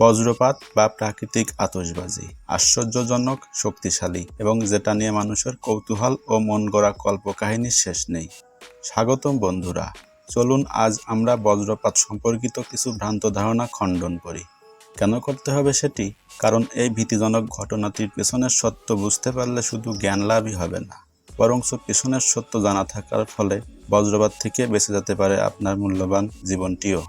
বজ্রপাত বা প্রাকৃতিক আতশবাজি, আশ্চর্যজনক, শক্তিশালী এবং যেটা নিয়ে মানুষের কৌতূহল ও মন গড়া কল্পকাহিনীর শেষ নেই। স্বাগতম বন্ধুরা, চলুন আজ আমরা বজ্রপাত সম্পর্কিত কিছু ভ্রান্ত ধারণা খণ্ডন করি। কেন করতে হবে সেটি? কারণ এই ভীতিজনক ঘটনাটির পেছনের সত্য বুঝতে পারলে শুধু জ্ঞান লাভই হবে না। বরঞ্চ পেছনের সত্য জানা থাকার ফলে বজ্রপাত থেকে বেঁচে যেতে পারে আপনার মূল্যবান জীবনটিও।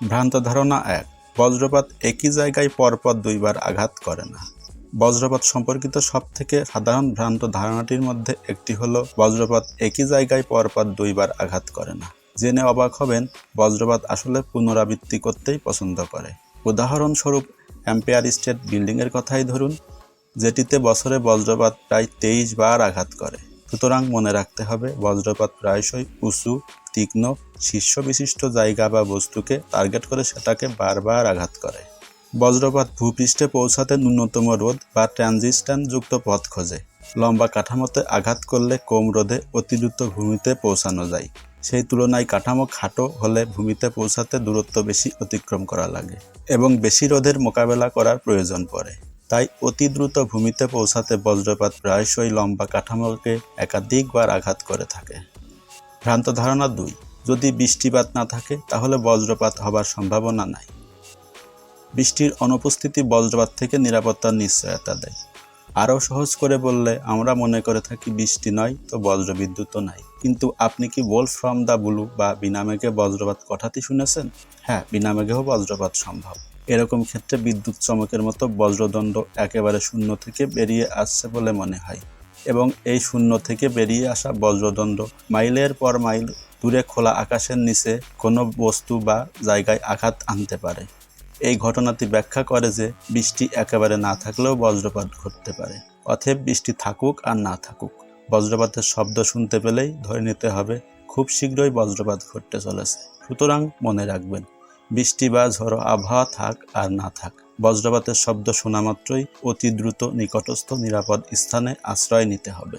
ভ্রান্ত ধারণা এক, বজ্রপাত একই জায়গায় পরপর দুইবার আঘাত করে না। বজ্রপাত সম্পর্কিত সবথেকে সাধারণ ভ্রান্ত ধারণাটির মধ্যে একটি হলো, বজ্রপাত একই জায়গায় পরপর দুইবার আঘাত করে না। জেনে অবাক হবেন, বজ্রপাত আসলে পুনরাবৃত্তি করতেই পছন্দ করে। উদাহরণস্বরূপ অ্যাম্পেয়ার স্টেট বিল্ডিংয়ের কথাই ধরুন, যেটিতে বছরে বজ্রপাত প্রায় তেইশ বার আঘাত করে। সুতরাং মনে রাখতে হবে, বজ্রপাত প্রায়শই উঁচু, তীক্ষ্ণ শীর্ষ বিশিষ্ট জায়গা বা বস্তুকে টার্গেট করে সেটাকে বারবার আঘাত করে। বজ্রপাত ভূপৃষ্ঠে পৌঁছাতে ন্যূনতম রোধ বা ট্রানজিস্টান যুক্ত পথ খোঁজে। লম্বা কাঠামোতে আঘাত করলে কম রোধে অতি দ্রুত ভূমিতে পৌঁছানো যায়। সেই তুলনায় কাঠামো খাটো হলে ভূমিতে পৌঁছাতে দূরত্ব বেশি অতিক্রম করা লাগে এবং বেশি রোধের মোকাবেলা করার প্রয়োজন পড়ে। তাই অতি দ্রুত ভূমিতে পৌঁছাতে বজ্রপাত প্রায়শই লম্বা কাঠামোকে একাধিকবার আঘাত করে থাকে। ভ্রান্ত ধারণা দুই, যদি বৃষ্টিপাত না থাকে, তাহলে বজ্রপাত হবার সম্ভাবনা নাই। বৃষ্টির অনুপস্থিতি বজ্রপাত থেকে নিরাপত্তার নিশ্চয়তা দেয়। আরও সহজ করে বললে, আমরা মনে করে থাকি বৃষ্টি নয়, তো বজ্রবিদ্যুৎও নাই। কিন্তু আপনি কি বল ফ্রম দ্য ব্লু বা বিনামেঘে বজ্রপাত কথাটি শুনেছেন? হ্যাঁ বিনামেঘেও বজ্রপাত সম্ভব। এরকম ক্ষেত্রে বিদ্যুৎ চমকের মতো বজ্রদণ্ড একেবারে শূন্য থেকে বেরিয়ে আসছে বলে মনে হয়। এবং এই শূন্য থেকে বেরিয়ে আসা বজ্রদণ্ড মাইলের পর মাইল দূরে খোলা আকাশের নিচে কোনো বস্তু বা জায়গায় আঘাত আনতে পারে। এই ঘটনাটি ব্যাখ্যা করে যে বৃষ্টি একেবারে না থাকলেও বজ্রপাত ঘটতে পারে। অথব বৃষ্টি থাকুক আর না থাকুক, বজ্রপাতের শব্দ শুনতে পেলেই ধরে নিতে হবে, খুব শীঘ্রই বজ্রপাত ঘটতে চলেছে। সুতরাং মনে রাখবেন বৃষ্টি বা ঝড়ো আবহাওয়া থাক আর না থাক, বজ্রপাতের শব্দ শোনা মাত্রই অতি দ্রুত নিকটস্থ নিরাপদ স্থানে আশ্রয় নিতে হবে।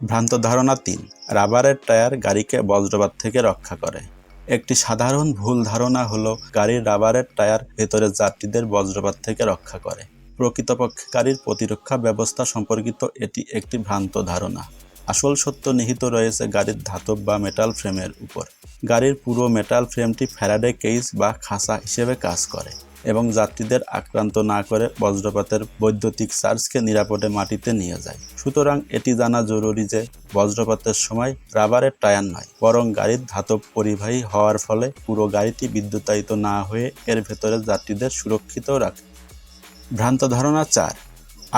ভ্রান্ত ধারণা তিন, রাবারের টায়ার গাড়িকে বজ্রপাত থেকে রক্ষা করে। একটি সাধারণ ভুল ধারণা হলো, গাড়ির রাবারের টায়ার ভেতরে যাত্রীদের বজ্রপাত থেকে রক্ষা করে। প্রকৃতপক্ষে গাড়ির প্রতিরক্ষা ব্যবস্থা সম্পর্কিত এটি একটি ভ্রান্ত ধারণা। আসল সত্য নিহিত রয়েছে গাড়ির ধাতব বা মেটাল ফ্রেমের উপর। গাড়ির পুরো মেটাল ফ্রেমটি ফ্যারাডে কেস বা খাঁচা হিসেবে কাজ করে এবং যাত্রীদের আক্রান্ত না করে বজ্রপাতের বৈদ্যুতিক চার্জকে নিরাপদে মাটিতে নিয়ে যায়। সুতরাং এটি জানা জরুরি যে বজ্রপাতের সময় রাবারের টায়ার নয়, বরং গাড়ির ধাতব পরিবাহী হওয়ার ফলে পুরো গাড়িটি বিদ্যুতায়িত না হয়ে এর ভেতরে যাত্রীদের সুরক্ষিত রাখে। ভ্রান্ত ধারণা চার,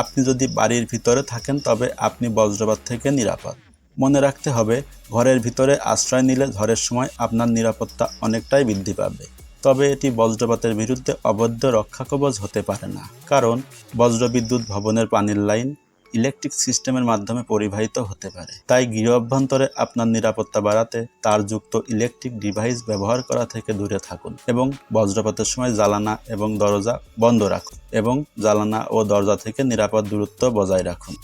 আপনি যদি বাড়ির ভিতরে থাকেন তবে আপনি বজ্রপাত থেকে নিরাপদ। মনে রাখতে হবে, ঘরের ভিতরে আশ্রয় নিলে ঝড়ের সময় আপনার নিরাপত্তা অনেকটাই বৃদ্ধি পাবে। তবে এটি বজ্রপাতের বিরুদ্ধে অবৈধ রক্ষা কবচ হতে পারে না। কারণ, বজ্রবিদ্যুৎ ভবনের পানির লাইন ইলেকট্রিক সিস্টেমের মাধ্যমে পরিবাহিত হতে পারে। তাই গৃহ অভ্যন্তরে আপনার নিরাপত্তা বাড়াতে তারযুক্ত ইলেকট্রিক ডিভাইস ব্যবহার করা থেকে দূরে থাকুন এবং বজ্রপাতের সময় জ্বালানা এবং দরজা বন্ধ রাখুন এবং জ্বালানা ও দরজা থেকে নিরাপদ দূরত্ব বজায় রাখুন।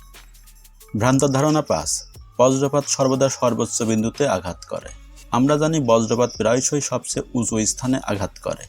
ভ্রান্ত ধারণা পাঁচ। বজ্রপাত সর্বদা সর্বোচ্চ বিন্দুতে আঘাত করে। আমরা জানি বজ্রপাত প্রায়শই সবচেয়ে উঁচু স্থানে আঘাত করে।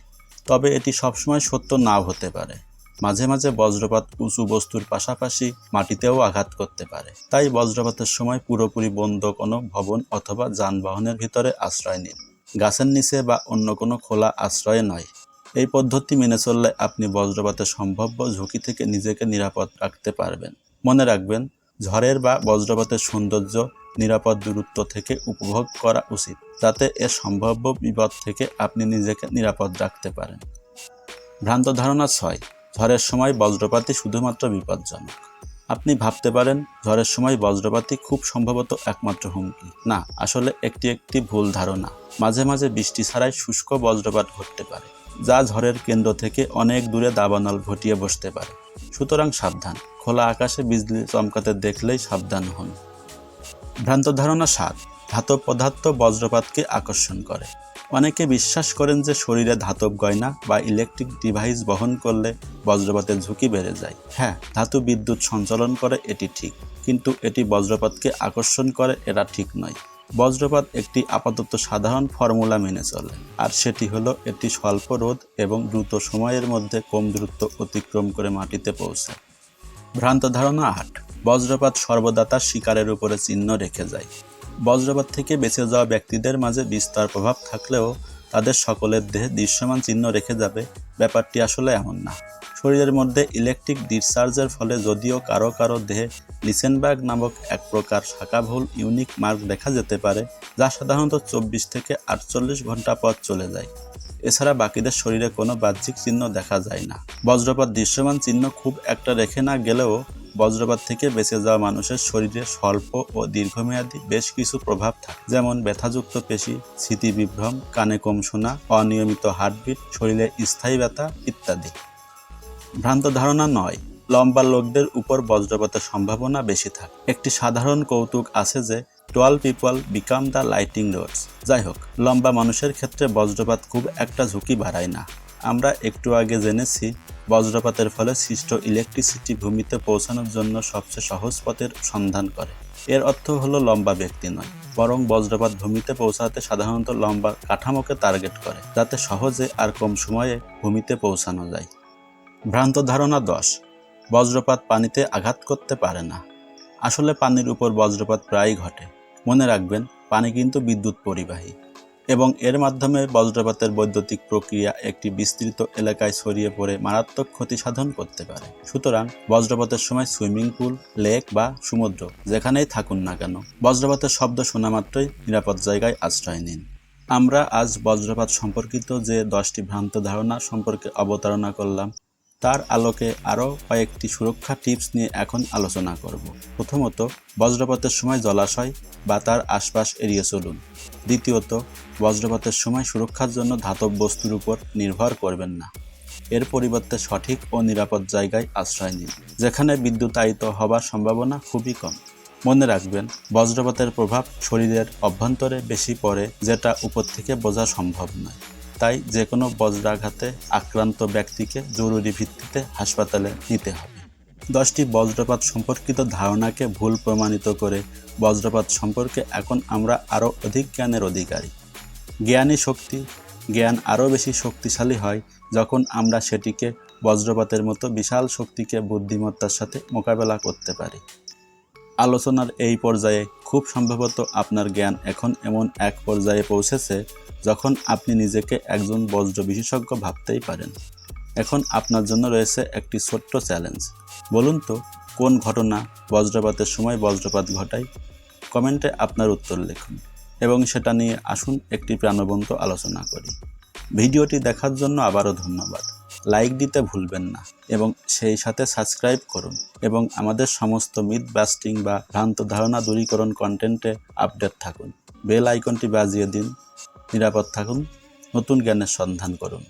তবে এটি সবসময় সত্য নাও হতে পারে। মাঝে মাঝে বজ্রপাত উঁচু বস্তুর পাশাপাশি মাটিতেও আঘাত করতে পারে। তাই বজ্রপাতের সময় পুরোপুরি বন্ধ কোনো ভবন অথবা যানবাহনের ভিতরে আশ্রয় নিন। গাছের নিচে বা অন্য কোনো খোলা আশ্রয়ে নয়। এই পদ্ধতি মেনে চললে আপনি বজ্রপাতের সম্ভাব্য ঝুঁকি থেকে নিজেকে নিরাপদ রাখতে পারবেন। মনে রাখবেন ঝড়ের বা বজ্রপাতের সৌন্দর্য, নিরাপদ দূরত্ব থেকে উপভোগ করা উচিত। যাতে এর সম্ভাব্য বিপদ থেকে আপনি নিজেকে নিরাপদ রাখতে পারেন। ভ্রান্ত ধারণা ছয়, ঝড়ের সময় বজ্রপাতই শুধুমাত্র বিপজ্জনক। আপনি ভাবতে পারেন, ঝড়ের সময় বজ্রপাতই খুব সম্ভবত একমাত্র হুমকি। না, আসলে একটি একটি ভুল ধারণা। মাঝে মাঝে বৃষ্টি ছাড়াই শুষ্ক বজ্রপাত ঘটতে পারে, যা ঝড়ের কেন্দ্র থেকে অনেক দূরে দাবানল ঘটিয়ে বসতে পারে। সুতরাং সাবধান। খোলা আকাশে বিজলি চমকাতে দেখলেই সাবধান হন। ভ্রান্ত ধারণা সাত ধাতব পদার্থ বজ্রপাতকে আকর্ষণ করে। অনেকে বিশ্বাস করেন যে শরীরে ধাতব গয়না বা ইলেকট্রিক ডিভাইস বহন করলে বজ্রপাতের ঝুঁকি বেড়ে যায়। হ্যাঁ ধাতু বিদ্যুৎ সঞ্চালন করে এটি ঠিক, কিন্তু এটি বজ্রপাতকে আকর্ষণ করে, এটা ঠিক নয়। বজ্রপাত একটি আপাতত সাধারণ ফর্মুলা মেনে চলে, আর সেটি হলো একটি স্বল্প রোদ এবং দ্রুত সময়ের মধ্যে কম দ্রুত অতিক্রম করে মাটিতে পৌঁছায় ভ্রান্ত ধারণা আট, বজ্রপাত সর্বদা তার শিকারের উপরে চিহ্ন রেখে যায়। বজ্রপাত থেকে বেঁচে যাওয়া ব্যক্তিদের মাঝে বিস্তার প্রভাব থাকলেও তাদের সকলের দেহে দৃশ্যমান চিহ্ন রেখে যাবে, ব্যাপারটি আসলে এমন না। শরীরের মধ্যে ইলেকট্রিক ডিসচার্জের ফলে যদিও কারও কারও দেহে লিসেনবার্গ নামক এক প্রকার শাখাভুল ইউনিক মার্ক দেখা যেতে পারে, যা সাধারণত চব্বিশ থেকে আটচল্লিশ ঘণ্টা পর চলে যায়। এছাড়া বাকিদের শরীরে কোনো বাহ্যিক চিহ্ন দেখা যায় না। বজ্রপাত দৃশ্যমান চিহ্ন খুব একটা রেখে না গেলেও বজ্রপাত থেকে বেঁচে যাওয়া মানুষের শরীরে স্বল্প ও দীর্ঘমেয়াদী বেশ কিছু প্রভাব থাকে। যেমন ব্যথাযুক্ত পেশি স্মৃতিবিভ্রম কানে কম শোনা, অনিয়মিত হার্টবিট, শরীরে স্থায়ী ব্যথা ইত্যাদি। ভ্রান্ত ধারণা নয়, লম্বা লোকদের উপর বজ্রপাতের সম্ভাবনা বেশি থাকে। একটি সাধারণ কৌতুক আছে যে, twelve people become the lighting roads. যাই হোক, লম্বা মানুষের ক্ষেত্রে বজ্রপাত খুব একটা ঝুঁকি বাড়ায় না। আমরা একটু আগে জেনেছি, বজ্রপাতের ফলে সৃষ্ট ইলেকট্রিসিটি ভূমিতে পৌঁছানোর জন্য সবচেয়ে সহজ পথের সন্ধান করে। এর অর্থ হলো লম্বা ব্যক্তি নয়, বরং বজ্রপাত ভূমিতে পৌঁছাতে সাধারণত লম্বা কাঠামোকে টার্গেট করে, যাতে সহজে আর কম সময়ে ভূমিতে পৌঁছানো যায়। ভ্রান্ত ধারণা দশ, বজ্রপাত পানিতে আঘাত করতে পারে না। আসলে পানির উপর বজ্রপাত প্রায়ই ঘটে। মনে রাখবেন, পানি কিন্তু বিদ্যুৎ পরিবাহী। এবং এর মাধ্যমে বজ্রপাতের বৈদ্যুতিক প্রক্রিয়া একটি বিস্তৃত এলাকায় ছড়িয়ে পড়ে মারাত্মক ক্ষতি সাধন করতে পারে। সুতরাং বজ্রপাতের সময় সুইমিং পুল, লেক বা সমুদ্র যেখানেই থাকুন না কেন, বজ্রপাতের শব্দ শোনা মাত্রই নিরাপদ জায়গায় আশ্রয় নিন। আমরা আজ বজ্রপাত সম্পর্কিত যে দশটি ভ্রান্ত ধারণা সম্পর্কে অবতারণা করলাম তার আলোকে আরও কয়েকটি সুরক্ষা টিপস নিয়ে এখন আলোচনা করব। প্রথমত, বজ্রপাতের সময় জলাশয় বা তার আশপাশ এড়িয়ে চলুন। দ্বিতীয়ত, বজ্রপাতের সময় সুরক্ষার জন্য ধাতব বস্তুর উপর নির্ভর করবেন না। এর পরিবর্তে সঠিক ও নিরাপদ জায়গায় আশ্রয় নিন, যেখানে বিদ্যুতায়িত হবার সম্ভাবনা খুবই কম। মনে রাখবেন, বজ্রপাতের প্রভাব শরীরের অভ্যন্তরে বেশি পড়ে, যেটা উপর থেকে বোঝা সম্ভব নয়। তাই যে কোনো বজ্রাঘাতে আক্রান্ত ব্যক্তিকে জরুরি ভিত্তিতে হাসপাতালে নিতে হবে। দশটি বজ্রপাত সম্পর্কিত ধারণাকে ভুল প্রমাণিত করে বজ্রপাত সম্পর্কে এখন আমরা আরও অধিক জ্ঞানের অধিকারী। জ্ঞানী শক্তি, জ্ঞান আরও বেশি শক্তিশালী হয় যখন আমরা সেটিকে বজ্রপাতের মতো বিশাল শক্তিকে বুদ্ধিমত্তার সাথে মোকাবেলা করতে পারি। আলোচনার এই পর্যায়ে খুব সম্ভবত আপনার জ্ঞান এখন এমন এক পর্যায়ে পৌঁছেছে যখন আপনি নিজেকে একজন বজ্র বিশেষজ্ঞ ভাবতেই পারেন। এখন আপনার জন্য রয়েছে একটি ছোট্ট চ্যালেঞ্জ। বলুন তো, কোন ঘটনা বজ্রপাতের সময় বজ্রপাত ঘটায়? কমেন্টে আপনার উত্তর লিখুন এবং সেটা নিয়ে আসুন একটি প্রাণবন্ত আলোচনা করি। ভিডিওটি দেখার জন্য আবারও ধন্যবাদ। লাইক দিতে ভুলবেন না এবং সেই সাথে সাবস্ক্রাইব করুন এবং আমাদের সমস্ত মিথ বাস্টিং বা ভ্রান্ত ধারণা দূরীকরণ কন্টেন্টে আপডেট থাকুন। বেল আইকনটি বাজিয়ে দিন, নিরাপদ থাকুন, নতুন জ্ঞানের সন্ধান করুন।